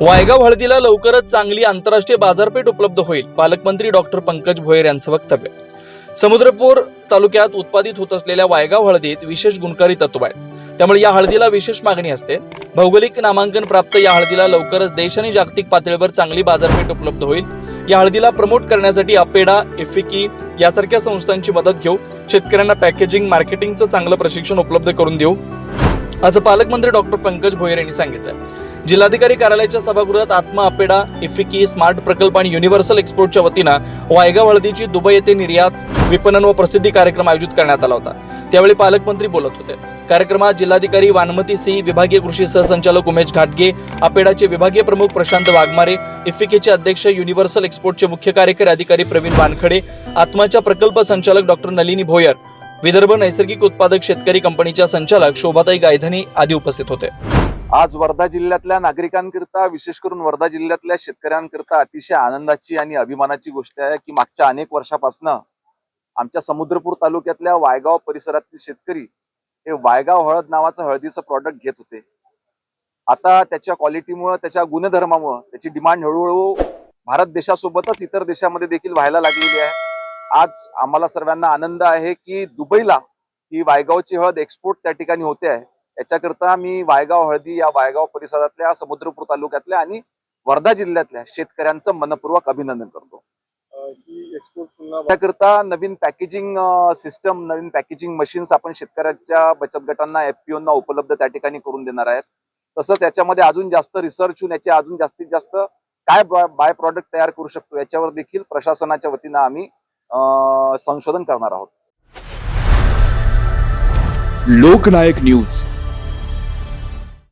वायगाव हळदीला लवकरच चांगली आंतरराष्ट्रीय बाजारपेठ उपलब्ध होईल पालकमंत्री डॉक्टर पंकज भोयर यांचं वक्तव्य. समुद्रपूर तालुक्यात उत्पादित होत असलेल्या वायगाव हळदीत विशेष गुणकारी तत्व आहे त्यामुळे या हळदीला विशेष मागणी असते. भौगोलिक नामांकन प्राप्त या हळदीला लवकरच देश आणि जागतिक पातळीवर चांगली बाजारपेठ उपलब्ध होईल. या हळदीला प्रमोट करण्यासाठी अपेडा एफिकी यासारख्या संस्थांची मदत घेऊ. शेतकऱ्यांना पॅकेजिंग मार्केटिंगचं चांगलं प्रशिक्षण उपलब्ध करून देऊ. असं पालकमंत्री डॉक्टर पंकज भोयर यांनी सांगितलं जिल्हाधिकारी कार्यालयाच्या सभागृहात आत्मा अपेडा इफिकी स्मार्ट प्रकल्प आणि युनिव्हर्सल एक्सपोर्टच्या वतीनं वायगाव हळदीची दुबई येथे निर्यात विपणन व प्रसिद्धी कार्यक्रम आयोजित करण्यात आला होता. त्यावेळी पालकमंत्री बोलत होते. कार्यक्रमात जिल्हाधिकारी वानमती सिंह विभागीय कृषी सहसंचालक उमेश घाटगे अपेडाचे विभागीय प्रमुख प्रशांत वाघमारे इफिकेचे अध्यक्ष युनिव्हर्सल एक्सपोर्टचे मुख्य कार्यकारी अधिकारी प्रवीण वानखडे आत्माच्या प्रकल्प संचालक डॉक्टर नलिनी भोयर विदर्भ नैसर्गिक उत्पादक शेतकरी कंपनीच्या संचालक शोभाताई गायधनी आदी उपस्थित होते. आज वर्धा जिल्ह्यातल्या नागरिकांकरिता विशेष करून वर्धा जिल्ह्यातल्या शेतकऱ्यांकरिता अतिशय आनंदाची आणि अभिमानाची गोष्ट आहे की मागच्या अनेक वर्षापासून आमच्या समुद्रपूर तालुक्यातल्या वायगाव परिसरातील शेतकरी हे वायगाव हळद नावाचं हळदीचं प्रॉडक्ट घेत होते. आता त्याच्या क्वालिटीमुळं त्याच्या गुणधर्मामुळं त्याची डिमांड हळूहळू भारत देशासोबतच इतर देशामध्ये देखील व्हायला लागलेली आहे. आज आम्हाला सर्वांना आनंद आहे की दुबईला ही वायगावची हळद एक्सपोर्ट त्या ठिकाणी होते आहे. याच्याकरता मी वायगाव हळदी या वायगाव परिसरातल्या समुद्रपूर तालुक्यातल्या आणि वर्धा जिल्ह्यातल्या शेतकऱ्यांचं मनपूर्वक अभिनंदन करतो. ही त्याकरता नवीन पॅकेजिंग सिस्टम नवीन पॅकेजिंग मशीन्स आपण शेतकऱ्याच्या बचत गटांना एफपीओना उपलब्ध त्या ठिकाणी करून देणार आहेत. तसंच याच्यामध्ये अजून जास्त रिसर्च होऊन याचे अजून जास्तीत जास्त काय बाय प्रॉडक्ट तयार करू शकतो याच्यावर देखील प्रशासनाच्या वतीनं आम्ही संशोधन करणार आहोत. लोकनायक न्यूज.